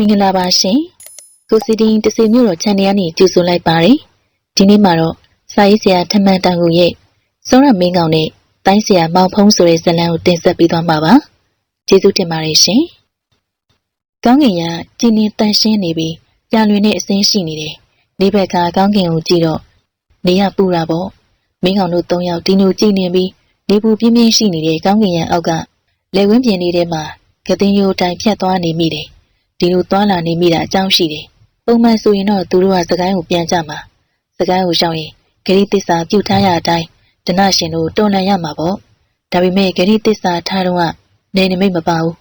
မင်္ဂလာပါရှင်ကိုစီတင်တစီမျိုးတော် channel ကနေကြိုဆိုလိုက်ပါတယ်ဒီနေ့မှာတော့စာရေးဆရာထမှန်တောင်ကိုရဲ့စောရမင်းကောင်နဲ့တိုင်းဆရာမောင်ဖုံးဆိုတဲ့ဇာတ်လမ်းကိုတင်ဆက်ပေးသွားမှာပါကျေးဇူးတင်ပါတယ်ရှင်ကောင်းကင်ကကြည်နေတန်ရှင်းနေပြီးကြာလွင်နဲ့အစင်းရှိနေတယ်နေဘက်ကကောင်းကင်ကိုကြည့်တော့နေရပူတာပေါ့မင်းကောင်တို့၃ယောက်ဒီလိုကြည်နေပြီးနေပူပြင်းပြင်းရှိနေတဲ့ကောင်းကင်ရံအောက်ကလက်ဝင်းပြင်လေးထဲမှာကတင်ယိုတိုင်ဖြတ်သွားနေမိတယ် ဒီလိုသွားလာနေမိတာအကြောင်းရှိတယ်ပုံမှန်ဆိုရင်တော့သူတို့ကစကိုင်းကိုပြန်ကြမှာစကိုင်းကိုရှောင်ရင်ဂရိတစ္ဆာပြုတ်ထားရအတိုင်းဒနရှင်တို့တော်လန်ရမှာပေါ့ဒါပေမဲ့ဂရိတစ္ဆာထားတော့ကနေနမိတ်မပါဘူး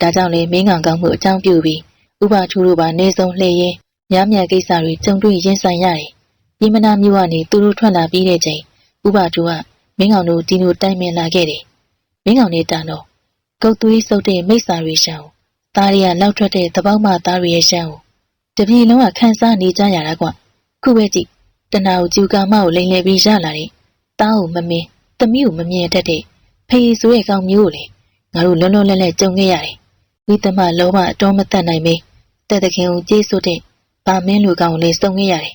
ဒါကြောင့်လေမင်းကောင်ကောင်းမှုအကြောင်းပြုပြီးဥပထူတို့ပါနေဆုံးလှည့်ရင်ညမြကိစ္စတွေကြုံတွေ့ရင်ဆိုင်ရတယ်ပြည်မနာမျိုးကနေသူတို့ထွက်လာပြီးတဲ့ချိန်ဥပထူကမင်းကောင်တို့ဒီလိုတိုင်ပင်လာခဲ့တယ်မင်းကောင်နဲ့တန်တော့ကုတ်သွေးစုပ်တဲ့မိစ္ဆာတွေရှောင် သားရီကလောက်ထွက်တဲ့သဘောက်မသားတွေရဲ့ရှမ်းကိုတပြေလုံးကခန်းစားနေကြရတာကွခုပဲကြည့်တနာကိုကျူကာမကိုလိန်လေပြီးရလာတဲ့တားကိုမမင်းသမီးကိုမမြင်တတ်တဲ့ဖေးဆိုးရဲ့ကောင်မျိုးကိုလေငါတို့လွန်းလွန်းလဲလဲကြုံခဲ့ရတယ်ဝိသမလုံးဝအတော်မတတ်နိုင်မေးတဲ့တခင်ကိုကြေးစွတ်တဲ့ဗာမင်းလူကောင်ကိုလည်းစုံခဲ့ရတယ်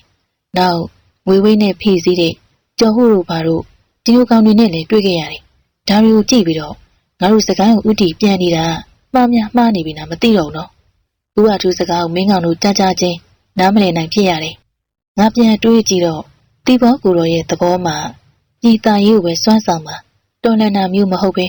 နောက်ငွေဝေးနဲ့ဖိစီးတဲ့ကျော်ဟုတို့ဘာတို့ဒီလိုကောင်တွေနဲ့လည်းတွေ့ခဲ့ရတယ်ဒါတွေကိုကြည့်ပြီးတော့ငါတို့စကိုင်းကိုဥတီပြန်နေတာ မှားများမှားနေပြီလားမသိတော့ဘူးနော်။ဦးဝထူးစကားကိုမင်းကောင်တို့ကြားကြားချင်းနားမလည်နိုင်ဖြစ်ရတယ်။ငါပြန်တွေးကြည့်တော့တီဘောကိုတော်ရဲ့သဘောမှာပြည်သားရေးကိုပဲစွမ်းဆောင်မှာတော်လန်နာမျိုးမဟုတ်ပဲ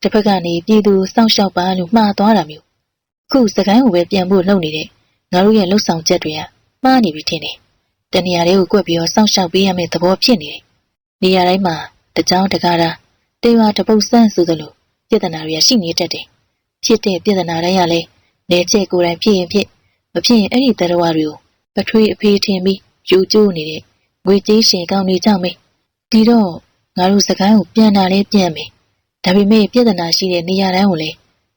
တစ်ဖက်ကနေပြည်သူစောင့်ရှောက်ပါလို့မှားသွားတာမျိုး။ခုစကိုင်းကိုပဲပြန်ဖို့လုပ်နေတဲ့ငါတို့ရဲ့လှုပ်ဆောင်ချက်တွေကမှားနေပြီထင်တယ်။တနေရာလေးကိုကွက်ပြီးတော့စောင့်ရှောက်ပေးရမယ့်သဘောဖြစ်နေတယ်။နေရာတိုင်းမှာတကြောင်တကားတာတေဝါတပုတ်ဆန်းဆိုသလိုပြဿနာတွေကရှိနေတတ်တယ်။ ဖြစ်တဲ့ပြဿနာတိုင်းကလည်းနေချက်ကိုယ်တိုင်ဖြစ်ရင်ဖြစ်မဖြစ်ရင်အဲ့ဒီတရဝတွေကိုပထွေးအဖေးထင်ပြီးယူကျိုးနေတဲ့ငွေကြေးရှင်ကောင်းနေကြမေဒီတော့ငါတို့စကိုင်းကိုပြန်လာလဲပြန်မယ်ဒါပေမဲ့ပြဿနာရှိတဲ့နေရာတိုင်းကိုလည်း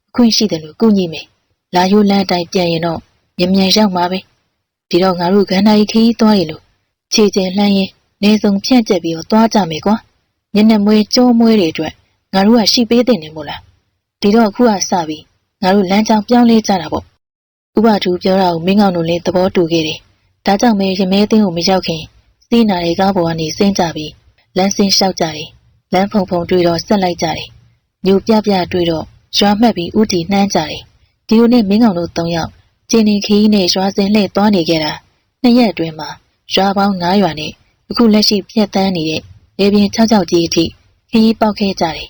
အခွင့်ရှိတယ်လို့ကုညီမယ်လာယိုလန်းတိုင်းပြန်ရင်တော့မြ мян ရောက်မှာပဲဒီတော့ငါတို့ခန္ဓာကြီးခရီးသွားရလို့ခြေကျင်လှမ်းရင်နေစုံဖြန့်ကျက်ပြီးတော့သွားကြမယ်ကွာညနေမွေးကြောမွေးတွေအတွက်ငါတို့ကရှိပေးတဲ့နေမို့လား ဒီတော့အခုကစပြီးငါတို့လမ်းကြောင်းပြောင်းလဲကြတာပေါ့ဥပထူပြောတာကိုမင်းကောင်တို့လည်းသဘောတူခဲ့တယ်ဒါကြောင့်မဲရမဲသိန်းကိုမရောက်ခင်စီးနာတဲ့ကားပေါ်ကနေဆင်းကြပြီးလမ်းဆင်းလျှောက်ကြတယ်လမ်းဖုံဖုံတွေ့တော့ဆက်လိုက်ကြတယ်မြို့ပြပြတွေ့တော့ရွာမှတ်ပြီးဥတီနှမ်းကြတယ်ဒီလိုနဲ့မင်းကောင်တို့၃ယောက်ကျင်းနေခီးနဲ့ရွာစင်လှည့်သွားနေကြတာနှစ်ရက်အတွင်းမှာရွာပေါင်း9ရွာနဲ့အခုလက်ရှိပြက်တန်းနေတဲ့လေပြင်း6ကြောက်ကြီးအထိခီးပေါက်ခဲ့ကြတယ်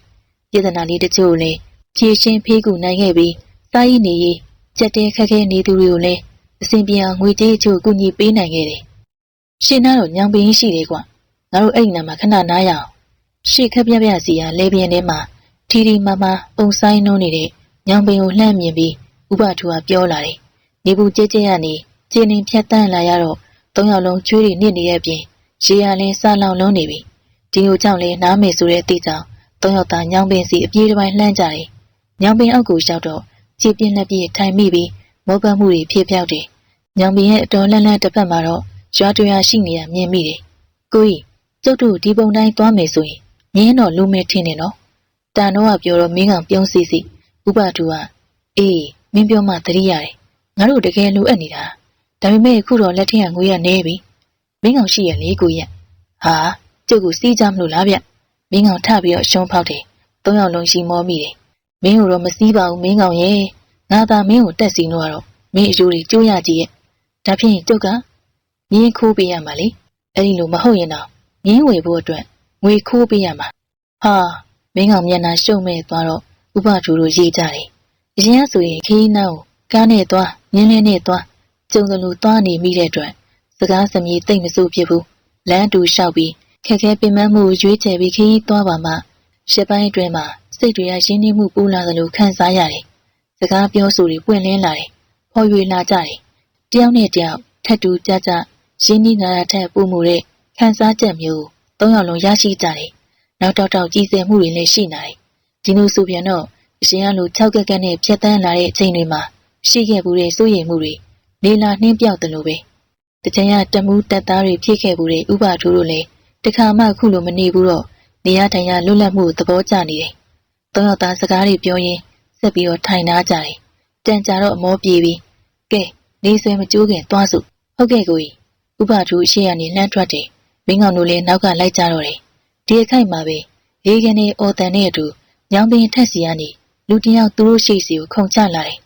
ပြည်ထနာလေးတချို့လည်း ဖြည့်ရှင်းဖေးကူနိုင်ခဲ့ပြီးစားရည်နေရေးကြက်တဲခက်ခဲနေသူတွေကိုလည်းအစဉ်ပြေအောင်ငွေကြေးအချို့ကူညီပေးနိုင်ခဲ့တယ်။ရှင်နာတော့ညောင်ပင်းရှိတယ်ကွ။ငါတို့အဲ့ဒီနာမှာခဏနားရအောင်။ရှေ့ခက်ပြပြစီရလဲပြင်းထဲမှာထီထီမမပုံဆိုင်နှုံးနေတဲ့ညောင်ပင်ကိုလှမ်းမြင်ပြီးဥပထူကပြောလာတယ်။နေဘူးကြဲကြဲရနေကျင်းနေဖြတ်တန်းလာရတော့သုံးယောက်လုံးကျွေးတွေနစ်နေတဲ့အပြင်ရေရလင်းစားလောင်လုံးနေပြီ။ဒီလိုကြောင့်လဲနားမယ်ဆိုတဲ့အသည့်ကြောင့်သုံးယောက်သားညောင်ပင်စီအပြေးတစ်ပိုင်းလှမ်းကြတယ်။ ညောင်ပင်အောက်ကိုရောက်တော့ကြည်ပြင်းလက်ပြထိုင်မိပြီးမောပတ်မှုတွေဖြစ်ပြောက်တယ်။ညောင်ပင်ရဲ့အတော်လန့်လန့်တစ်ဖက်မှာတော့ရွာတွေ့ရရှိနေတာမြင်မိတယ်။ကိုကြီးကျုပ်တို့ဒီပုံတိုင်းသွားမယ်ဆိုရင်ငင်းတော့လူမဲထင်းနေနော်။တန်တော့ကပြောတော့မင်းကောင်ပြုံးစီစီဥပတူကအေးမင်းပြောမှသတိရတယ်။ငါတို့တကယ်လိုအပ်နေတာ။ဒါပေမဲ့အခုတော့လက်ထက်ကငွေရနေပြီ။မင်းကောင်ရှိရလေကိုရက်။ဟာကျုပ်ကစီးကြမလို့လားဗျ။မင်းကောင်ထပြီးတော့ရှုံးဖောက်တယ်။သုံးယောက်လုံးရှိမောမိတယ် မင်းတို့တော့မစည်းပါဘူးမင်းကောင်ရဲ့ငါသာမင်းကိုတက်စီလို့ကတော့မင်းအကျိုးတွေကျိုးရကြည့်ရဲ့ဒါဖြင့်ကျုပ်ကငင်းခိုးပေးရမှာလေအဲ့ဒီလိုမဟုတ်ရင်တော့ငင်းဝေဖို့အတွက်ငွေခိုးပေးရမှာဟာမင်းကောင်မျက်နှာရှုံမဲ့သွားတော့ဥပထူတို့ရေးကြတယ်အရင်ကဆိုရင်ခီးနှောင်းကားနဲ့သွားငင်းလင်းနဲ့သွားကျုံစလူသွားနေမိတဲ့အတွက်စကားစမြည်တိတ်မစိုးဖြစ်ဘူးလမ်းတူလျှောက်ပြီးခက်ခဲပင်ပန်းမှုရွေးချယ်ပြီးခီးသွားပါမှရှစ်ပိုင်းအတွင်းမှာ စိတ်တွေကရင်းနှီးမှုပူလာသလိုခံစားရတယ်။စကားပြောဆိုတွေပွင့်လင်းလာတယ်။ဖော်ရွေလာကြတယ်။တယောက်နဲ့တယောက်ထက်တူကြကြရင်းနှီးနာတာထက်ပူမှုတဲ့ခံစားချက်မျိုးသုံးယောက်လုံးရရှိကြတယ်။နောက်တော့တော့ကြည်စဲမှုတွေလည်းရှိနေတယ်။ဒီလိုဆိုပြန်တော့အရှင်ကလို၆ကက်ကက်နဲ့ဖြတ်တန်းလာတဲ့အချိန်တွေမှာရှိခဲ့မှုတဲ့စိုးရိမ်မှုတွေနေလာနှင်းပြောက်တယ်လို့ပဲ။တချင်ကတမှုတက်သားတွေဖြစ်ခဲ့မှုတဲ့ဥပထိုးတို့လည်းတခါမှခုလိုမနေဘူးတော့နေရထိုင်ရလွတ်လပ်မှုသဘောကျနေတယ်။ သုံးယောက်သားစကားတွေပြောရင်းဆက်ပြီးတော့ထိုင်နာကြတယ်။တန်ကြတော့အမောပြေပြီးကဲနေဆွဲမကြိုးခင်သွားစုဟုတ်ကဲ့ကိုကြီးဥပထူအရှိရနေလှမ်းထွက်တယ်မင်းကောင်တို့လည်းနောက်ကလိုက်ကြတော့တယ်ဒီအခိုက်မှာပဲရေကနေအော်တန်နဲ့အတူညောင်ပင်ထက်စီကနေလူတယောက်သူတို့ရှိစီကိုခုန်ချလာတယ်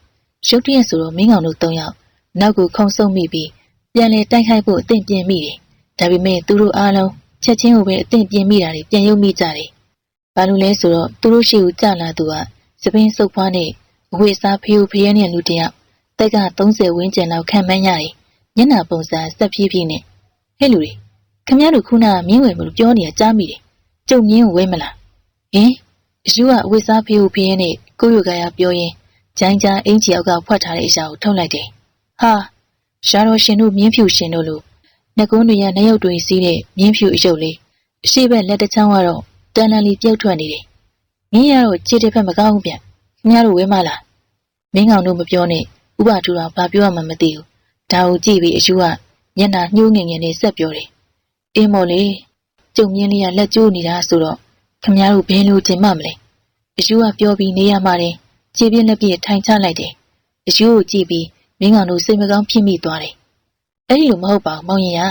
ရုတ်တရက်ဆိုတော့မင်းကောင်တို့၃ယောက်နောက်ကိုခုန်ဆုပ်မိပြီးပြန်လေတိုက်ခိုက်ဖို့အသင့်ပြင်မိတယ်ဒါပေမဲ့သူတို့အားလုံးချက်ချင်းကိုပဲအသင့်ပြင်မိတာတွေပြန်ရုပ်မိကြတယ် ဘာလို့လဲဆိုတော့သူတို့ရှိကိုကြလာသူကစပင်းစုပ်ဖွားနဲ့အဝိစားဖျူးဖျဲနဲ့လူတယောက်တက်က30ဝန်းကျင်လောက်ခံမှန်းရတယ်မျက်နှာပုံစံစက်ဖြည်းဖြည်းနဲ့ဟဲ့လူတွေခမရတို့ခုနကမြင်းဝယ်မလို့ပြောနေတာကြားမိတယ်ကျုံမြင်းကိုဝဲမလားဟင်အယူကအဝိစားဖျူးဖျဲနဲ့ကိုယူကရပြောရင်ဂျိုင်းကြားအင်ကြီးအောက်ကဖွက်ထားတဲ့အရာကိုထုတ်လိုက်တယ်ဟာရှားတော်ရှင်တို့မြင်းဖြူရှင်တို့လိုနှကုန်းတွေရနှရုပ်တွေစီးတဲ့မြင်းဖြူအယုတ်လေးအရှိဘက်လက်တစ်ချောင်းကတော့ တန်လန်လီပြုတ်ထွက်နေတယ်မင်းရတော့ခြေတစ်ဖက်မကောင်းဘူးဗျခင်ဗျားတို့ဝဲမလားမင်းကောင်တို့မပြောနဲ့ဥပထူတော်ဘာပြောမှမသိဘူးဒါကိုကြည့်ပြီးအယူကမျက်နှာညှိုးငင်ငင်နဲ့ဆက်ပြောတယ်အင်းမော်လေးကျုံမြင်းလေးကလက်ကျိုးနေတာဆိုတော့ခင်ဗျားတို့ဘယ်လိုကျင်မမလဲအယူကပြောပြီးနေရမှာတယ်ခြေပြင်းလက်ပြထိုင်ချလိုက်တယ်အယူကိုကြည့်ပြီးမင်းကောင်တို့စိတ်မကောင်းဖြစ်မိသွားတယ်အဲ့ဒီလိုမဟုတ်ပါဘူးမောင်ရင်ရ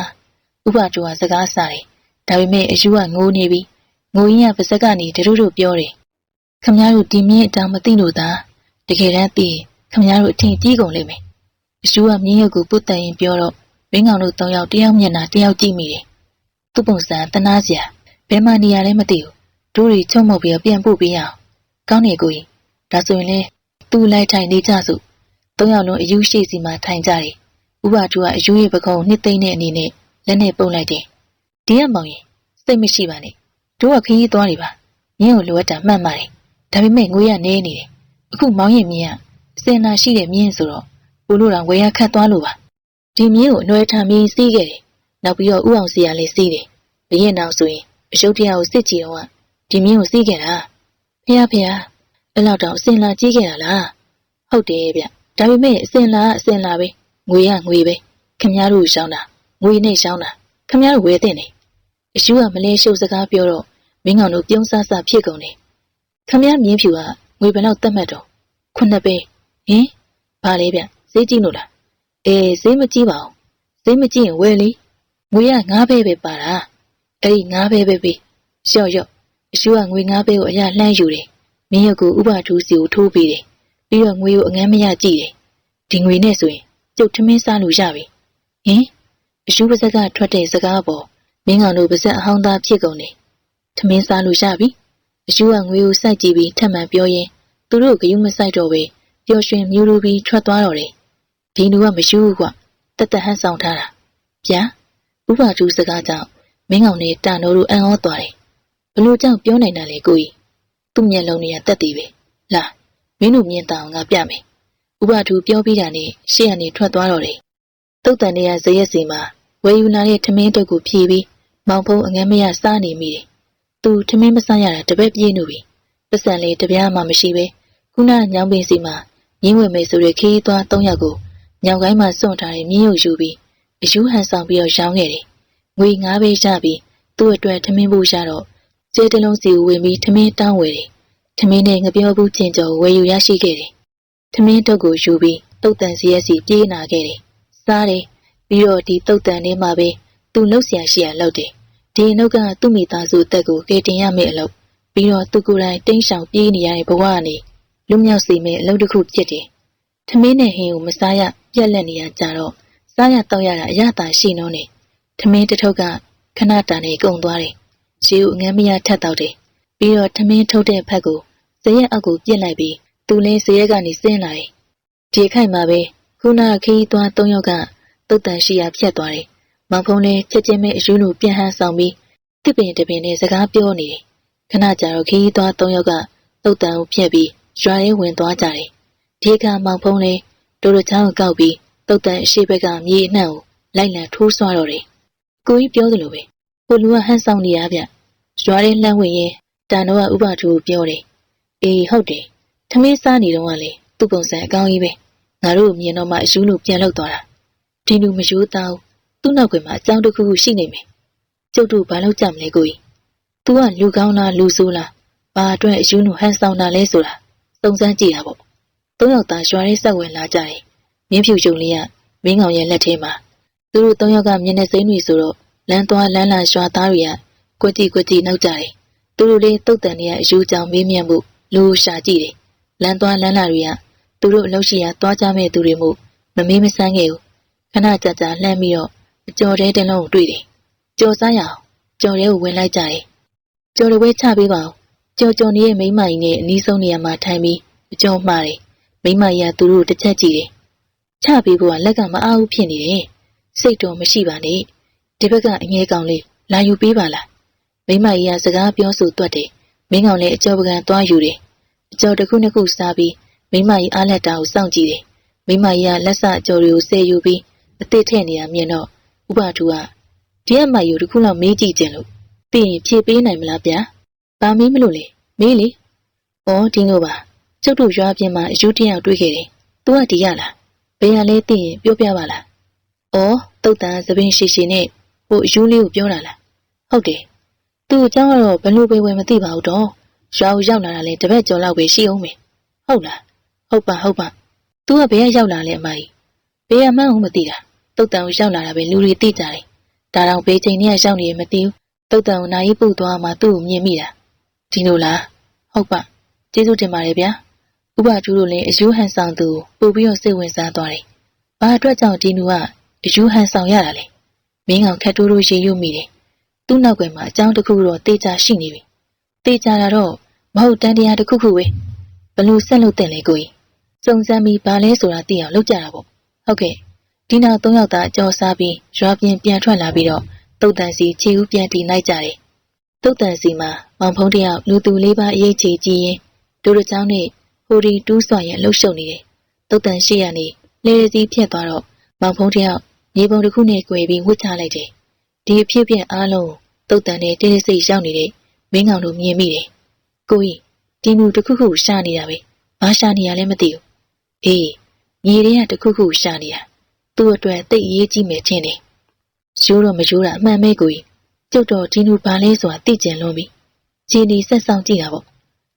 ဥပထူကစကားစားတယ်ဒါပေမဲ့အယူကငိုးနေပြီး ငိုရင်းကပါဇက်ကနေတရုတို့ပြောတယ်ခမည်းတော်ဒီမြင့်အတောင်မသိလို့သာတကယ်တမ်းသိရင်ခမည်းတော်အထင်ကြီးကုန်လိမ့်မယ်အရှူကမြင်းရုပ်ကိုပုတ်တန်ရင်ပြောတော့မင်းကောင်တို့၃ယောက်တယောက်မျက်နှာတယောက်ကြည့်မိတယ်သူ့ပုံစံတနာစရာဘယ်မှနေရာလဲမသိဘူးတို့တွေချုံမှုတ်ပြီးပြန်ပို့ပေးအောင်ကောင်းနေကိုကြီးဒါဆိုရင်လေသူ့လိုက်ထိုင်နေကြစို့၃ယောက်လုံးအယူရှိစီမှာထိုင်ကြတယ်ဥပထူကအယူရဲ့ပကုံးနှစ်သိမ့်တဲ့အနေနဲ့လက်နဲ့ပုတ်လိုက်တယ်ဒီကမောင်ရင်စိတ်မရှိပါနဲ့ တို့ကခရီးသွားနေပါမြင်းကိုလိုအပ်တာမှတ်ပါတယ်ဒါပေမဲ့ငွေရနေနေတယ်အခုမောင်းရင်မြင်းကအစင်နာရှိတဲ့မြင်းဆိုတော့ကိုလိုတော်ဝယ်ရခတ်သွားလို့ပါဒီမြင်းကိုအနှွဲထံပြီးစီးခဲ့တယ်နောက်ပြီးတော့ဥအောင်စီရလည်းစီးတယ်ဘရင်နောက်ဆိုရင်အရှုပ်တရားကိုစစ်ကြည့်တော့ဒီမြင်းကိုစီးခဲ့တာဖះဖះအဲ့လောက်တော့အစင်လာကြီးခဲ့တာလားဟုတ်တယ်ဗျဒါပေမဲ့အစင်လာအစင်လာပဲငွေရငွေပဲခမည်းတော်ရှောင်းတာငွေနဲ့ရှောင်းတာခမည်းတော်ဝယ်တဲ့နေအရှူကမလဲရှုပ်စကားပြောတော့ မင်းကောင်တို့ပြုံးဆဆဖြစ်ကုန်တယ်ခမည်းမြင်းဖြူကငွေဘယ်လောက်တတ်မှတ်တော့ခုနှစ်ပဲဟင်ဘာလဲဗျဈေးကြည့်လို့လားအေးဈေးမကြည့်ပါဘူးဈေးမကြည့်ရင်ဝယ်လေငွေကငါးပဲပဲပါတာအဲ့ဒီငါးပဲပဲပဲလျှော့လျှော့အရှူကငွေငါးပဲကိုအရာလှမ်းယူတယ်မင်းရုပ်ကိုဥပထူးစီကိုထိုးပေးတယ်ပြီးတော့ငွေကိုအငမ်းမရကြည့်တယ်ဒီငွေနဲ့ဆိုရင်ကျုပ်ထမင်းစားလို့ရပြီဟင်အရှူပါဇက်ကထွက်တဲ့စကားပေါ်မင်းကောင်တို့ပါဇက်အဟောင်းသားဖြစ်ကုန်တယ် ထမင်းစားလို့ရပြီအရှူကငွေကိုစိုက်ကြည့်ပြီးထပ်မံပြောရင်းသူတို့ဂယုမစိုက်တော့ပဲပျော်ရွှင်မြူလိုပြီးထွက်သွားတော့တယ်ဒီလူကမရှူဘူးကွတတ်တဟန်ဆောင်ထားတာဗျာဥပါကျူးစကားကြောင့်မင်းကောင်နဲ့တန်တော်တို့အံ့ဩသွားတယ်ဘလို့ကြောင့်ပြောနိုင်တာလဲကိုကြီးသူ့မျက်လုံးတွေကတက်တည်ပဲလာမင်းတို့မြင်တောင်ငါပြမယ်ဥပါထူပြောပြီးတာနဲ့ရှေ့ကနေထွက်သွားတော့တယ်တုတ်တန်တွေကဇရက်စီမှာဝယ်ယူလာတဲ့ထမင်းတုပ်ကိုဖြီးပြီးမောင်ဖုံးအငမ်းမရစားနေမိတယ်။ သူထမင်းမစားရတာတပည့်ပြေးနေပြီ။ပတ်စံလေးတပြားမှမရှိပဲခုနညောင်ပင်စီမှာမြင်းဝင်မယ်ဆိုတဲ့ခီးသွား၃ယောက်ကိုညောင်ကိုင်းမှာစွန့်ထားတဲ့မြင်းရုပ်ယူပြီးအယူဟန်ဆောင်ပြီးတော့ရောင်းခဲ့တယ်။ငွေ၅ပဲရပြီးသူ့အတွက်ထမင်းဖို့ရတော့ကျေးတလုံးစီကိုဝင်ပြီးထမင်းတောင်းဝယ်တယ်။ထမင်းနဲ့ငပြောဘူးချင်းကျော်ဝယ်ယူရရှိခဲ့တယ်။ထမင်းတုပ်ကိုယူပြီးတုတ်တန်စီရက်စီပြေးနာခဲ့တယ်။စားတယ်ပြီးတော့ဒီတုတ်တန်ထဲမှာပဲသူလှုပ်ရှားရှိရလှုပ်တယ် ဒီအနှုတ်ကသူ့မိသားစုအသက်ကိုကယ်တင်ရမယ့်အလုပ်ပြီးတော့သူကိုယ်တိုင်တိန့်ဆောင်ပြေးနေရတဲ့ဘဝကနေလူမြောက်စေမယ့်အလုပ်တစ်ခုဖြစ်တယ်ထမင်းနဲ့ဟင်းကိုမစားရပြက်လက်နေရကြတော့စားရတော့ရတာအရသာရှိနှုံးနေထမင်းတစ်ထုပ်ကခဏတာနေကုန်သွားတယ်ရေကိုအငမ်းမရထက်တော့တယ်ပြီးတော့ထမင်းထုတ်တဲ့ဖက်ကိုဇရက်အောက်ကိုပြစ်လိုက်ပြီးသူလဲဇရက်ကနေဆင်းလာတယ်ဒီခိုက်မှာပဲခုနခီးသွား၃ယောက်ကတုတ်တန်ရှိရာဖြတ်သွားတယ်။ မောင်ဖုံးလည်းချက်ချင်းပဲအယူလိုပြန်ဟန်းဆောင်ပြီးတစ်ပင်တစ်ပင်နဲ့စကားပြောနေတယ်။ခဏကြာတော့ခီးသွား၃ယောက်ကတုတ်တန်ကိုဖြတ်ပြီးရွာထဲဝင်သွားကြတယ်။ဒီအခါမောင်ဖုံးလည်းဒိုဒချောင်းကိုကောက်ပြီးတုတ်တန်အရှိဘက်ကမြေအနှံ့ကိုလိုက်လံထိုးဆွတော့တယ်။ကိုကြီးပြောသလိုပဲကိုလူကဟန်းဆောင်နေရဗျ။ရွာထဲလှမ်းဝင်ရင်တန်တော့ကဥပထူပြောတယ်။အေးဟုတ်တယ်။ထမင်းစားနေတော့ကလေသူ့ပုံစံအကောင်းကြီးပဲ။ငါတို့မြင်တော့မှအယူလိုပြန်လောက်သွားတာဒီလူမရိုးသား သူ့နောက်ကွယ်မှာအကြောင်းတစ်ခုခုရှိနေမယ်ကျုပ်တို့ဘာလို့ကြမလဲကိုကြီး तू ကလူကောင်းလားလူဆိုးလားဘာအတွက်အယူနုဟန်ဆောင်တာလဲဆိုတာစုံစမ်းကြည့်တာပေါ့သုံးယောက်သားရွာရဲဆက်ဝင်လာကြတယ်မြင်းဖြူကျုံလေးကမင်းကောင်ရဲ့လက်ထဲမှာသူတို့သုံးယောက်ကမျက်နှာစိမ်းတွေဆိုတော့လမ်းသွားလမ်းလာရွာသားတွေကကွက်ကြည့်ကွက်ကြည့်နောက်ကြတယ်သူတို့လေးတုတ်တန်တွေကအယူကြောင်မေးမြန်းမှုလူရှာကြည့်တယ်လမ်းသွားလမ်းလာတွေကသူတို့အလုပ်ရှိရာသွားကြမဲ့သူတွေမို့မမေးမဆန်းခဲ့ဘူးခဏကြာကြာလှမ်းပြီးတော့အ ကျော်တဲတစ်လုံးကိုတွေ့တယ်ကြော်စားရအောင်ကြော်တဲကိုဝင်လိုက်ကြတယ်ကြော်တွေဝဲချပေးပါဦးကြော်ကြော်နေရဲ့မိမကြီးနဲ့အနီးဆုံးနေရာမှာထိုင်ပြီးအကျော်မှားတယ်မိမကြီးကသူတို့တစ်ချက်ကြည့်တယ်ချပေးဖို့ကလက်ကမအားဘူးဖြစ်နေတယ်စိတ်တော်မရှိပါနဲ့ဒီဘက်ကအငဲကောင်လေးလာယူပေးပါလားမိမကြီးကစကားပြောဆိုတွတ်တယ်မင်းကောင်လည်းအကျော်ပကံသွားယူတယ်အကျော်တစ်ခုနှစ်ခုစားပြီးမိမကြီးအားလက်တာကိုစောင့်ကြည့်တယ်မိမကြီးကလက်စအကျော်တွေကိုဆဲယူပြီးအသစ်ထည့်နေတာမြင်တော့ ဥပတူကဒီအမယူတစ်ခုလောက်မေးကြည့်ကြလို့ပြီးရင်ဖြေပေးနိုင်မလားဗျာဘာမေးမလို့လဲမေးလေဩဒီလိုပါကျုပ်တို့ရွာပြင်မှာအယူတယောက်တွေ့ခဲ့တယ်သူကဒီရလားဘယ်ရလဲသိရင်ပြောပြပါလားဩတုတ်တန်သပင်ရှိရှိနဲ့ဟိုအယူလေးကိုပြောတာလားဟုတ်တယ်သူ့အကြောင်းကတော့ဘလို့ပဲဝယ်မသိပါဘူးတော့ရွာကိုရောက်လာတာလဲတပတ်ကျော်လောက်ပဲရှိအောင်မယ်ဟုတ်လားဟုတ်ပါဟုတ်ပါသူကဘယ်ကရောက်လာလဲအမကြီးဘယ်ကမှန်းမသိတာ တုတ်တန်ကိုရောက်လာတာပဲလူတွေသိကြတယ်ဒါတော့ဘေးချိန်နဲ့ရောက်နေရမသိဘူးတုတ်တန်ကိုနိုင်ပုတ်သွားမှသူ့ကိုမြင်မိတာဒီလိုလားဟုတ်ပါကျေးဇူးတင်ပါတယ်ဗျာဥပကျူးတို့လည်းအယူဟန်ဆောင်သူပို့ပြီးတော့စိတ်ဝင်စားသွားတယ်ဘာအတွက်ကြောင့်ဒီနူကအယူဟန်ဆောင်ရတာလဲမင်းကောင်ခက်တိုးတိုးရေရွမိတယ်သူ့နောက်ကွယ်မှာအကြောင်းတစ်ခုတော့တေးချရှိနေပြီတေးချတာတော့မဟုတ်တန်တရားတစ်ခုခုပဲဘလို့ဆက်လို့တင်လေကိုကြီးစုံစမ်းပြီးဘာလဲဆိုတာသိအောင်လုပ်ကြတာပေါ့ဟုတ်ကဲ့ ဒီနောက်သုံးယောက်သားကြော်စားပြီးရွာပြင်ပြန်ထွက်လာပြီးတော့တုတ်တန်စီခြေဦးပြန်တီလိုက်ကြတယ်တုတ်တန်စီမှာမောင်ဖုံးတယောက်လူသူလေးပါအရေးချေကြည့်ရင်ဒူရချောင်းနဲ့ဟိုဒီတူးစွာရဲ့လှုပ်ရှုပ်နေတယ်တုတ်တန်ရှိရနေလေစီဖြတ်သွားတော့မောင်ဖုံးတယောက်မြေပုံတစ်ခုနဲ့꿰ပြီးဝှက်ချလိုက်တယ်ဒီအဖြစ်ပြက်အားလုံးတုတ်တန်နဲ့တင်းတင်းစိတ်ရောက်နေတဲ့မင်းကောင်တို့မြင်မိတယ်ကိုကြီးဒီလူတစ်ခုခုရှာနေတာပဲဘာရှာနေရလဲမသိဘူးအေးညီတွေကတစ်ခုခုရှာနေတာ သူ့အတွက်တိတ်ရေးကြီးမယ်ထင်တယ်ရိုးတော့မရိုးတာအမှန်ပဲကိုကြီးကျုပ်တော့ဒီလူဘာလဲဆိုတာသိကြလွန်ပြီဂျင်းဒီဆက်ဆောင်ကြည့်တာပေါ့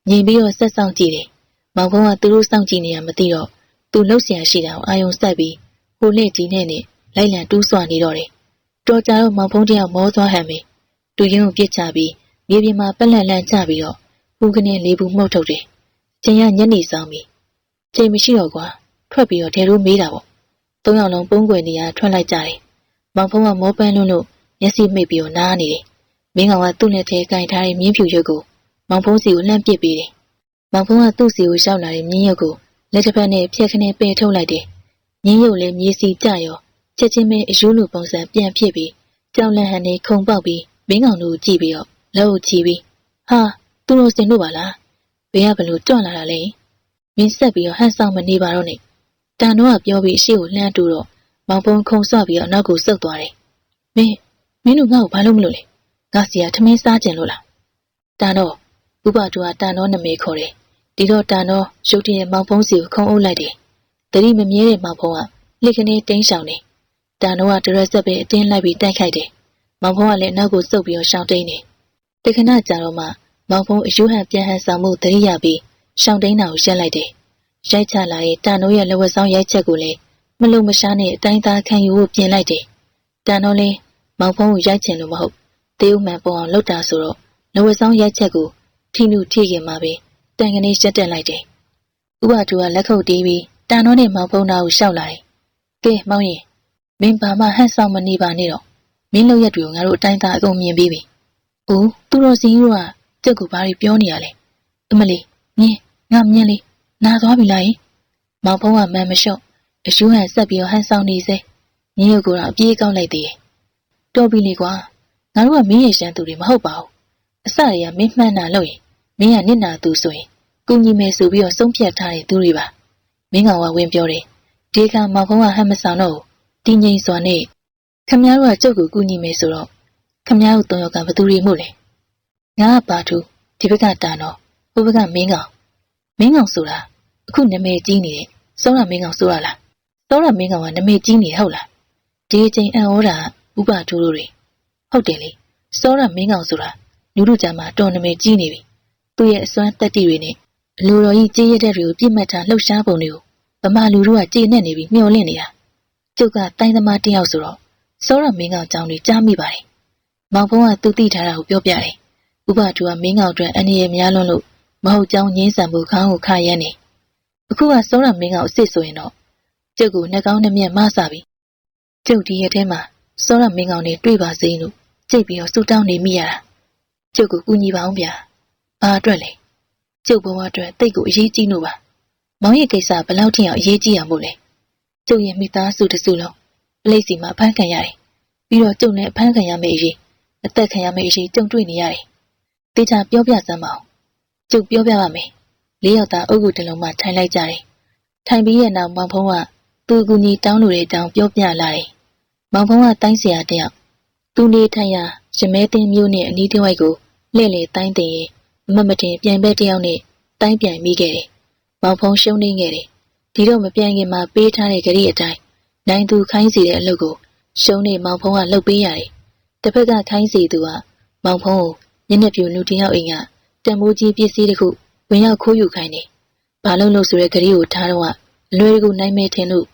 ညင်ပြီးတော့ဆက်ဆောင်ကြည့်တယ်မောင်ကုန်းကသူတို့စောင့်ကြည့်နေရမသိတော့သူလှုပ်ရှားရှိတာကိုအာယုံဆက်ပြီးဟိုနဲ့ဒီနဲ့နဲ့လိုက်လံတူးဆွနေတော့တယ်တော်ကြတော့မောင်ဖုံးတယောက်မောသွားဟန်ပဲတူရင်ကိုပြစ်ချပြီးမြေပြင်မှာပက်လက်လန့်ချပြီးတော့ဘူးကနေလေးဘူးမှုတ်ထုတ်တယ်ချိန်ကညနေဆောင်ပြီချိန်မရှိတော့ကွာထွက်ပြီးတော့ဒဲတို့မေးတာပေါ့ သုံးယောက်လုံးပုံးကွယ်နေရထွက်လိုက်ကြတယ်မောင်ဖုံးကမောပန်းလွန်းလို့မျက်စိမိတ်ပြီးတော့နားနေတယ်မင်းကောင်ကသူ့လက်ထဲကင်ထားတဲ့မြင်းဖြူရုပ်ကိုမောင်ဖုံးစီကိုလှမ်းပစ်ပေးတယ်မောင်ဖုံးကသူ့စီကိုရောက်လာတဲ့မြင်းရုပ်ကိုလက်တစ်ဖက်နဲ့ဖြက်ခနဲ့ပယ်ထုတ်လိုက်တယ်မြင်းရုပ်လည်းမြေစီကြရောချက်ချင်းပဲအယူလိုပုံစံပြန်ဖြစ်ပြီးကြောင်လန့်ဟန်နဲ့ခုံပေါက်ပြီးမင်းကောင်တို့ကြည့်ပြီးတော့လက်ကိုချီပြီးဟာသူတို့စင်တို့ပါလားဘယ်ကဘလို့ကြွလာတာလဲမင်းဆက်ပြီးတော့ဟန်ဆောင်မနေပါတော့နဲ့ တန်တော့ကပြောပြီးအရှိကိုလှမ်းတူတော့မောင်ပုံခုံဆွပြီးတော့နောက်ကိုဆုတ်သွားတယ်မင်းမင်းတို့ငါ့ကိုဘာလို့မလို့လဲငါစီကထမင်းစားကြင်လို့လားတန်တော့ဥပတူကတန်တော့နမေခေါ်တယ်ဒီတော့တန်တော့ရုတ်တရက်မောင်ဖုံးစီကိုခုံအုပ်လိုက်တယ်တတိမမြဲတဲ့မောင်ဖုံးကလှစ်ကနေတင်းရှောင်တယ်တန်တော့ကတရက်ဆက်ပဲအတင်းလိုက်ပြီးတိုက်ခိုက်တယ်မောင်ဖုံးကလည်းနောက်ကိုစုပ်ပြီးတော့ရှောင်တိန်တယ်တခဏကြာတော့မှမောင်ဖုံးအယူဟန်ပြန်ဟန်ဆောင်မှုတရိယာပြီးရှောင်တိန်တာကိုရက်လိုက်တယ် ရိုက်ချလာတဲ့တန်တော့ရဲ့လက်ဝက်ဆောင်ရိုက်ချက်ကိုလည်းမလုံမရှားနဲ့အတိုင်းသားခံယူဖို့ပြင်လိုက်တယ်တန်တော့လည်းမောင်ဖုံးကိုရိုက်ချင်လို့မဟုတ်တေးဥမှန်ပေါ်အောင်လုပ်တာဆိုတော့လက်ဝက်ဆောင်ရိုက်ချက်ကိုထိနုထိခင်မှာပဲတန်ကနေရက်တက်လိုက်တယ်ဥပတူကလက်ခုပ်တီးပြီးတန်တော့နဲ့မောင်ဖုံးသားကိုရှောက်လာတယ်ကဲမောင်ရင်မင်းဘာမှဟန့်ဆောင်မနေပါနဲ့တော့မင်းလုပ်ရက်တွေကိုငါတို့အတိုင်းသားအကုန်မြင်ပြီးပြီ။အိုးသူတော်စင်ကြီးတို့ကကြက်ကိုဘာတွေပြောနေရလဲ။အမလေးမြင်ငါမြင်လေ နာသွားပြီလားယင်။မောင်ဖုံးကမန်မလျှော့အရှူးဟန်ဆက်ပြီးဟန်ဆောင်နေစေ။မြင်းရုပ်ကတော့အပြေးကောက်လိုက်သေးတယ်။တော်ပြီလေကွာ။ငါတို့ကမင်းရဲ့ရှမ်းသူတွေမဟုတ်ပါဘူး။အစတွေကမင်းမှန်းတာလို့ရင်မင်းကနစ်နာသူဆိုရင်ကုညီမယ်ဆိုပြီးတော့ဆုံးဖြတ်ထားတဲ့သူတွေပါ။မင်းကောင်ကဝင်ပြောတယ်။ဒီကမောင်ဖုံးကဟန်မဆောင်တော့တင်းငိမ့်စွာနဲ့ခမည်းတော်ကကျုပ်ကိုကူညီမယ်ဆိုတော့ခမည်းတို့သုံးယောက်ကဘသူတွေမှုလဲငါကပါထူဒီဘက်ကတာတော့ဟိုဘက်ကမင်းကောင်မင်းကောင်ဆိုတာ အခုနမဲကြီးနေတယ်စောရမင်းကောင်ဆိုတာလားစောရမင်းကောင်ကနမဲကြီးနေဟုတ်လားဒီအချိန်အံ့ဩတာဥပထူတို့တွေဟုတ်တယ်လေစောရမင်းကောင်ဆိုတာလူတို့ကြမှာတော်နမဲကြီးနေပြီသူ့ရဲ့အစွမ်းတက်တီတွေနဲ့အလိုတော်ကြီးကြေးရတဲ့တွေကိုပြစ်မှတ်ထားလှုပ်ရှားပုံတွေကိုဗမာလူတို့ကကြေနဲ့နေပြီးမျောလင့်နေတာကျုပ်ကတိုင်းသမားတစ်ယောက်ဆိုတော့စောရမင်းကောင်ကြောင့်တွေကြားမိပါတယ်။မောင်ဖုံးကသူသိထားတာကိုပြောပြတယ်။ဥပတူကမင်းကောင်အတွက်အန္တရာယ်များလွန်းလို့မဟုတ်ကြောင်းငင်းဆန်မှုခေါင်းကိုခါရမ်းနေ။ အခုကစောရမင်းကောင်အစ်စ်ဆိုရင်တော့ကျုပ်ကိုနှကောင်းနှမျက်မဆပြီ။ကျုပ်ဒီရက်ထဲမှာစောရမင်းကောင်နဲ့တွေ့ပါစေလို့ကြိတ်ပြီးတော့ဆူတောင်းနေမိရတာ။ကျုပ်ကိုကူညီပါအောင်ဗျာ။ဘာအတွက်လဲ။ကျုပ်ဘဝအတွက်တိတ်ကိုအရေးကြီးလို့ပါ။မောင်ရဲ့ကိစ္စဘယ်လောက်ထိအောင်အရေးကြီးအောင်မို့လဲ။ကျုပ်ရဲ့မိသားစုတစ်စုလုံးပလိတ်စီမှာဖမ်းခံရတယ်။ပြီးတော့ကျုပ်နဲ့ဖမ်းခံရမယ့်အရေးအသက်ခံရမယ့်အရေးကြုံတွေ့နေရတယ်။တေချာပြောပြစမ်းပါဦး။ကျုပ်ပြောပြပါမယ်။ လေးယောက်သားအုပ်ကူတလုံးမှထိုင်လိုက်ကြတယ်။ထိုင်ပြီးရဲ့နောက်မောင်ဖုံးကသူ့အကူကြီးတောင်းလို့တဲ့အကြောင်းပြောပြလာတယ်။မောင်ဖုံးကတိုင်းဆရာတယောက်သူနေထိုင်ရာရမဲတင်းမျိုးနဲ့အနီးတစ်ဝိုက်ကိုလှည့်လေတိုင်းတင်ရင်မမတင်ပြန်ဘက်တယောက်နဲ့တိုင်းပြန်မိခဲ့တယ်။မောင်ဖုံးရှုံးနေခဲ့တယ်။ဒီတော့မပြန်ခင်မှာပေးထားတဲ့ကြရီအတိုင်းနိုင်သူခိုင်းစီတဲ့အလုပ်ကိုရှုံးနေမောင်ဖုံးကလှုပ်ပေးရတယ်။တစ်ဖက်ကခိုင်းစီသူကမောင်ဖုံးကိုညနေပြူလူတယောက်အိမ်ကတံမိုးကြီးပစ္စည်းတစ်ခု ဝင်ရောက်ခိုးယူခိုင်းတယ်။ဘာလို့လို့ဆိုရဲကြရီကိုထားတော့အလွယ်တကူနိုင်မဲထင်လို့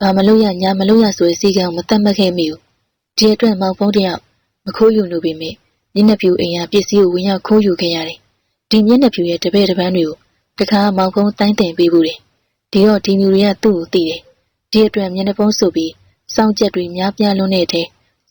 ဘာမလို့ရညာမလို့ရဆိုတဲ့စီကံမတတ်မှတ်ခဲ့မိဘူး။ဒီအတွက်မောင်ဖုံးတယောက်မခိုးယူလို့ပေမဲ့မျက်နှာဖြူအိမ်ကပစ္စည်းကိုဝင်ရောက်ခိုးယူခဲ့ရတယ်။ဒီမျက်နှာဖြူရဲ့တပည့်တပန်းတွေကိုတခါမောင်ဖုံးတိုင်းတင်ပေးဘူးတယ်။ဒီတော့ဒီမျိုးတွေကသူ့ကိုသိတယ်။ဒီအတွက်မျက်နှာဖုံးဆိုပြီးစောင့်ချက်တွေများပြားလွန်းတဲ့အထဲ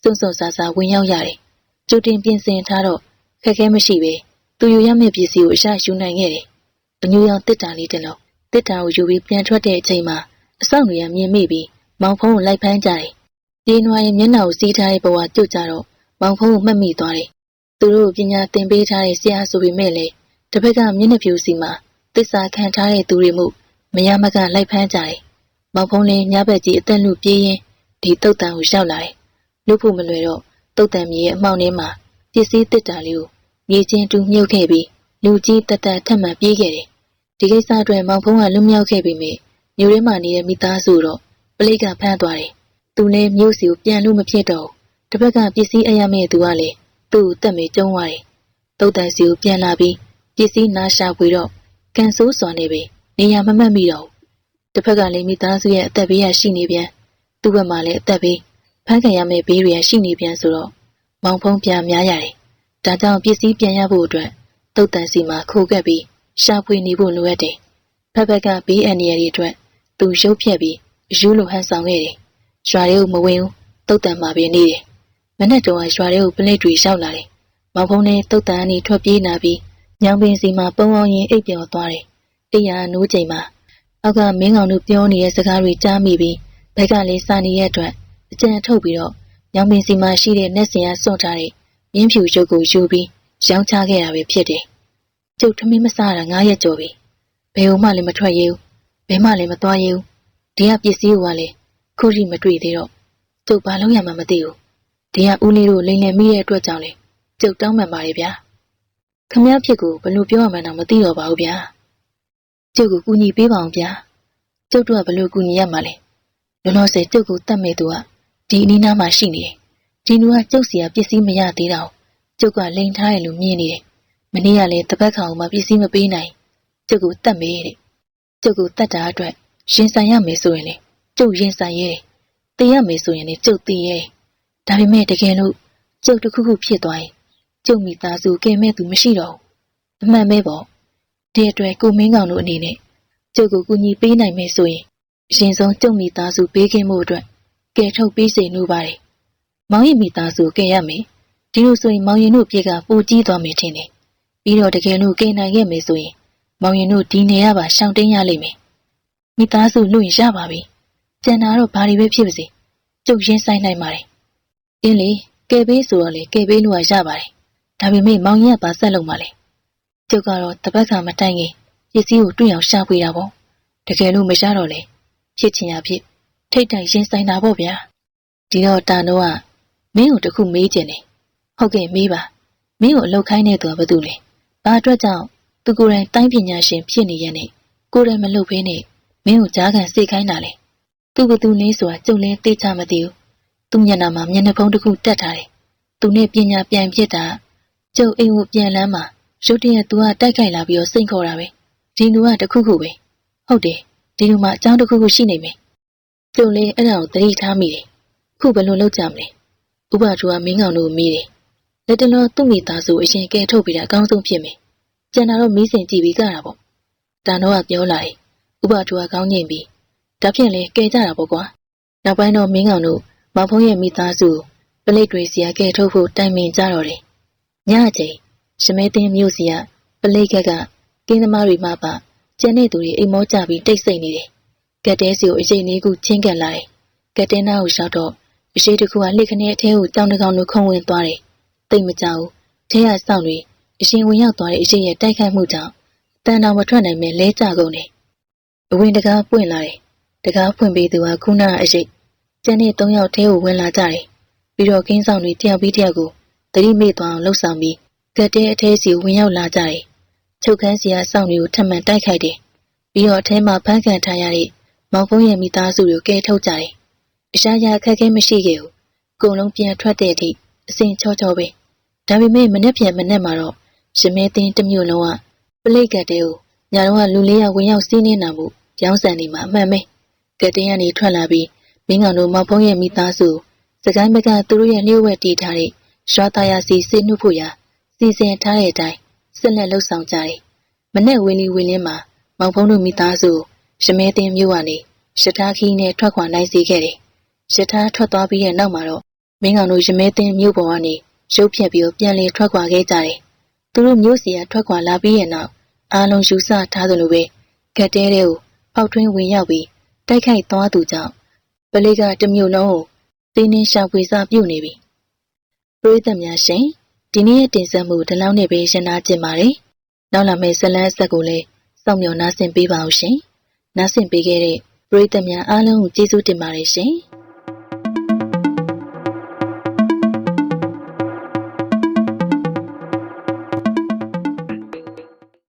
စွန့်စွန့်ဆာဆာဝင်ရောက်ရတယ်။ကြိုတင်ပြင်ဆင်ထားတော့ခက်ခဲမရှိပဲ သူယူရမယ့်ပစ္စည်းကိုအရယူနိုင်ခဲ့တယ်။အညူရောင်တစ်တာလေးတစ်လုံးတစ်တာကိုယူပြီးပြန်ထွက်တဲ့အချိန်မှာအဆောင်တွေကမြင်မိပြီးမောင်ဖုံးကိုလိုက်ဖမ်းကြတယ်။ဒီနွားရဲ့မျက်နှာကိုစီးထားတဲ့ဘဝကြွကြတော့မောင်ဖုံးကိုမှတ်မိသွားတယ်။သူတို့ပညာသင်ပေးထားတဲ့ဆရာဆိုပေမဲ့လည်းတစ်ဖက်ကမျက်နှာဖြူစီမှာသစ္စာခံထားတဲ့သူတွေမှုမရမကလိုက်ဖမ်းကြတယ်။မောင်ဖုံးလည်းညဘက်ကြီးအသက်လူပြေးရင်ဒီတုတ်တန်ကိုရောက်လာတယ်။လူဖို့မလွယ်တော့တုတ်တန်မြေရဲ့အမောင်ထဲမှာပစ္စည်းတစ်တာလေးကို မြေချင်းတူမြုပ်ခဲ့ပြီးလူကြီးတတထက်မှပြေးခဲ့တယ်။ဒီကိစ္စအတွက်မောင်ဖုံးကလွတ်မြောက်ခဲ့ပြီမေမြို့ထဲမှာနေတဲ့မိသားစုတော့ပလိတ်ကဖမ်းသွားတယ်။သူလည်းမြို့စီကိုပြန်လို့မဖြစ်တော့တစ်ဖက်ကပစ္စည်းအရမဲ့သူကလည်းသူ့ကိုတက်မေကျုံးသွားတယ်။တုတ်တန်စီကိုပြန်လာပြီးပစ္စည်းနာရှာဖွေတော့ကန်ဆိုးစွာနေပြီနေရာမမှတ်မိတော့ဘူးတစ်ဖက်ကလည်းမိသားစုရဲ့အသက်ဘေးရရှိနေပြန်သူ့ဘက်မှာလည်းအသက်ဘေးဖမ်းခံရမယ့်ဘေးတွေရှိနေပြန်ဆိုတော့မောင်ဖုံးပြန်များရတယ် ဒါကြောင့်ပစ္စည်းပြန်ရဖို့အတွက်တုတ်တန်စီမှာခိုးကပ်ပြီးရှာဖွေနေဖို့လိုအပ်တယ်ဖက်ဖက်ကဘေးအန္တရာယ်တွေအတွက်သူရုပ်ဖြက်ပြီးအယူလိုဟန်ဆောင်ခဲ့တယ်ရွာတွေကိုမဝင်ဘူးတုတ်တန်မှာပဲနေတယ်မနဲ့တော့ရွာတွေကိုပလိတ်တွေရောက်လာတယ်မောင်ဖုံးနဲ့တုတ်တန်အနီထွက်ပြေးလာပြီးညောင်ပင်စီမှာပုံအောင်ရင်အိပ်ပျော်သွားတယ်။အိယာနိုးချိန်မှာအောက်ကမင်းကောင်တို့ပြောနေတဲ့စကားတွေကြားမိပြီးဘက်ကလေးစာနေရဲ့အတွက်အကြံထုတ်ပြီးတော့ညောင်ပင်စီမှာရှိတဲ့နက်စင်ရစွန့်ထားတဲ့ မြင်းဖြူရုပ်ကိုယူပြီးရောင်းချခဲ့တာပဲဖြစ်တယ်။ကျုပ်ထမင်းမစားတာ၅ရက်ကျော်ပြီ။ဘယ်ဟိုမှလည်းမထွက်ရဘူး။ဘယ်မှလည်းမသွားရဘူး။ဒီကပစ္စည်းကလည်းခုထိမတွေ့သေးတော့ကျုပ်ဘာလုပ်ရမှမသိဘူး။ဒီကဦးလေးတို့လိန်လည်မိတဲ့အတွက်ကြောင့်လေကျုပ်တောင်းပန်ပါတယ်ဗျာ။ခမည်းဖြစ်ကိုဘယ်လိုပြောရမှန်းတော့မသိတော့ပါဘူးဗျာကျုပ်ကိုကူညီပေးပါအောင်ဗျာကျုပ်တို့ကဘယ်လိုကူညီရမှာလဲလောလောဆယ်ကျုပ်ကိုတတ်မဲ့သူကဒီအနီးနားမှာရှိနေတယ် ဒီလူကကျုပ်စီကပစ္စည်းမရသေးတော့ကျုပ်ကလိန်ထားတယ်လို့မြင်နေတယ်မနေ့ကလည်းတပတ်ခေါင်မှပစ္စည်းမပေးနိုင်ကျုပ်ကိုတတ်မေးတဲ့ကျုပ်ကိုတတ်တာအတွက်ရင်ဆိုင်ရမယ်ဆိုရင်လေကျုပ်ရင်ဆိုင်ရဲတည်ရမယ်ဆိုရင်လေကျုပ်တည်ရဲဒါပေမဲ့တကယ်လို့ကျုပ်တစ်ခုခုဖြစ်သွားရင်ကျုပ်မိသားစုကဲမဲ့သူမရှိတော့ဘူးအမှန်ပဲပေါ့ဒီအတွက်ကိုမင်းကောင်တို့အနေနဲ့ကျုပ်ကိုကူညီပေးနိုင်မယ်ဆိုရင်အရင်ဆုံးကျုပ်မိသားစုပေးခင်မှုအတွက်ကယ်ထုတ်ပေးစေလိုပါတယ်။ မောင်ရင်မိသားစုကယ်ရမယ်။ဒီလိုဆိုရင်မောင်ရင်တို့ပြေကပိုကြီးသွားမယ်ထင်တယ်။ပြီးတော့တကယ်လို့ကယ်နိုင်ခဲ့မယ်ဆိုရင်မောင်ရင်တို့ဒီနေရပါရှောင်တင်းရလိမ့်မယ်။မိသားစုလွင့်ရပါပြီ။ကျန်တာတော့ဘာတွေပဲဖြစ်ပါစေ။ကျုပ်ရင်းဆိုင်နိုင်ပါတယ်။အင်းလေကယ်ပေးဆိုတော့လေကယ်ပေးလို့ရပါတယ်။ဒါပေမဲ့မောင်ရင်ကဘာဆက်လုပ်မှလဲ။ကျုပ်ကတော့တပတ်ခါမတိုင်ခင်ပစ္စည်းကိုတွေ့အောင်ရှာဖွေတာပေါ့တကယ်လို့မရတော့လေဖြစ်ချင်ရဖြစ်ထိတ်တိုင်ရင်ဆိုင်တာပေါ့ဗျာဒီတော့တာတော့က မင်းကိုတခုမေးချင်တယ်ဟုတ်ကဲ့မေးပါမင်းကိုအလောက်ခိုင်းတဲ့သူကဘာတူလဲဘာအတွက်ကြောင့်သူကိုယ်တိုင်တိုင်းပညာရှင်ဖြစ်နေရတဲ့ကိုယ်တိုင်မလုပ်ဘဲနဲ့မင်းကိုကြားခံစိတ်ခိုင်းတာလေသူကသူနေဆိုတာကြုံလဲသိချမသိဘူးသူမျက်နှာမှာမျက်နှာဖုံးတစ်ခုတက်ထားတယ်သူနဲ့ပညာပြန်ဖြစ်တာကျုပ်အိမ်ကိုပြန်လမ်းမှာရုတ်တရက်သူကတိုက်ခိုက်လာပြီးတော့စိတ်ခေါ်တာပဲဒီလူကတခုခုပဲဟုတ်တယ်ဒီလူမှာအကြောင်းတစ်ခုခုရှိနေမယ်ကျုံလည်းအဲ့ဒါကိုသတိထားမိတယ်ခုဘယ်လိုလုပ်ကြမလဲ ဥပထူကမင်းကောင်တို့ကိုမေးတယ်လက်တလောသူ့မိသားစုအရင်ကဲထုတ်ပြီးတာအကောင်းဆုံးဖြစ်မယ်ကျန်တာတော့မီးစင်ကြည့်ပြီးကြတာပေါ့တန်တော့ကပြောလာတယ်ဥပထူကကောင်းညင်ပြီးဒါဖြင့်လေကဲကြတာပေါ့ကွာနောက်ပိုင်းတော့မင်းကောင်တို့မဖုံးရဲ့မိသားစုပလိတ်တွေစီကကဲထုတ်ဖို့တိုင်ပင်ကြတော့တယ်ညအချိန်ရှမဲသိန်းမြို့စီကပလိတ်ကက်ကကင်းသမားတွေမှပါကျန်တဲ့သူတွေအိမ်မောကြပြီးတိတ်ဆိတ်နေတယ်ကက်တဲစီကိုအချိန်လေးခုချင်းကပ်လာတယ်ကက်တဲနာကိုရှောက်တော့ အရှိတကူကလှစ်ခနဲ့အထဲကိုကြောင်တကောင်လိုခုံဝင်သွားတယ်တိတ်မကြောက်ဘူးထဲကစောင့်တွေအရှင်ဝင်ရောက်သွားတဲ့အရှိရဲ့တိုက်ခိုက်မှုကြောင့်တန်တော်မထွက်နိုင်မဲလဲကြကုန်တယ်အဝင်တကားပွင့်လာတယ်တကားဖွင့်ပေးသူကခုနအရှိကျန်တဲ့၃ယောက်ထဲကိုဝင်လာကြတယ်ပြီးတော့ကင်းဆောင်တွေတယောက်ပြီးတယောက်ကိုတတိမေ့သွားအောင်လှုပ်ဆောင်ပြီးကက်တဲအထဲစီဝင်ရောက်လာကြတယ်ချုပ်ခန်းစီကစောင့်တွေကိုထပ်မံတိုက်ခိုက်တယ်ပြီးတော့အထဲမှာဖမ်းခံထားရတဲ့မောင်ဖုံးရဲ့မိသားစုကိုကဲထုတ်ကြတယ် အရှားရအခက်အခဲမရှိခဲ့ဘူးအကုန်လုံးပြန်ထွက်တဲ့အထိအစင်ချောချောပဲဒါပေမဲ့မနေ့ပြန်မနေ့မှာတော့ရမဲသိန်းတစ်မျိုးလုံးကပလိတ်ကတ်တဲကိုညာတော့ကလူလေးယောက်ဝင်ရောက်စီးနေတာမှုရောင်းစံနေမှာအမှန်ပဲကတ်တဲကနေထွက်လာပြီးမင်းကောင်တို့မောင်ဖုံးရဲ့မိသားစုစကိုင်းဘက်ကသူတို့ရဲ့လျှို့ဝှက်တီးထားတဲ့ရွာသားရစီစေနှုတ်ဖို့ရာစီစဉ်ထားတဲ့အတိုင်းဆက်လက်လှုပ်ဆောင်ကြတယ်မနေ့ဝင်းလီဝင်းလင်းမှာမောင်ဖုံးတို့မိသားစုရမဲသိန်းမျိုးကနေရထားခီးနဲ့ထွက်ခွာနိုင်စေခဲ့တယ် ရထားထွက်သွားပြီးတဲ့နောက်မှာတော့မင်းကောင်တို့ရမဲသိန်းမျိုးပေါ်ကနေရုပ်ဖြတ်ပြီးတော့ပြန်လည်ထွက်ခွာခဲ့ကြတယ်။သူတို့မျိုးစီကထွက်ခွာလာပြီးရဲ့နောက်အားလုံးယူဆထားသလိုပဲဂတ်တဲတဲ့ကိုပေါက်ထွင်းဝင်ရောက်ပြီးတိုက်ခိုက်သွားသူကြောင့်ပလေးကတစ်မျိုးလုံးကိုတင်းနှင်းရှာဖွေစားပြုတ်နေပြီ။ပရိသတ်များရှင်ဒီနေ့ရဲ့တင်ဆက်မှုဒီလောက်နဲ့ပဲရှင်းသားကျင်ပါတယ်။နောက်လာမယ့်ဇလန်းဆက်ကိုလည်းစောင့်မျှော်နားဆင်ပေးပါအောင်ရှင်။နားဆင်ပေးခဲ့တဲ့ပရိသတ်များအားလုံးကိုကျေးဇူးတင်ပါတယ်ရှင်။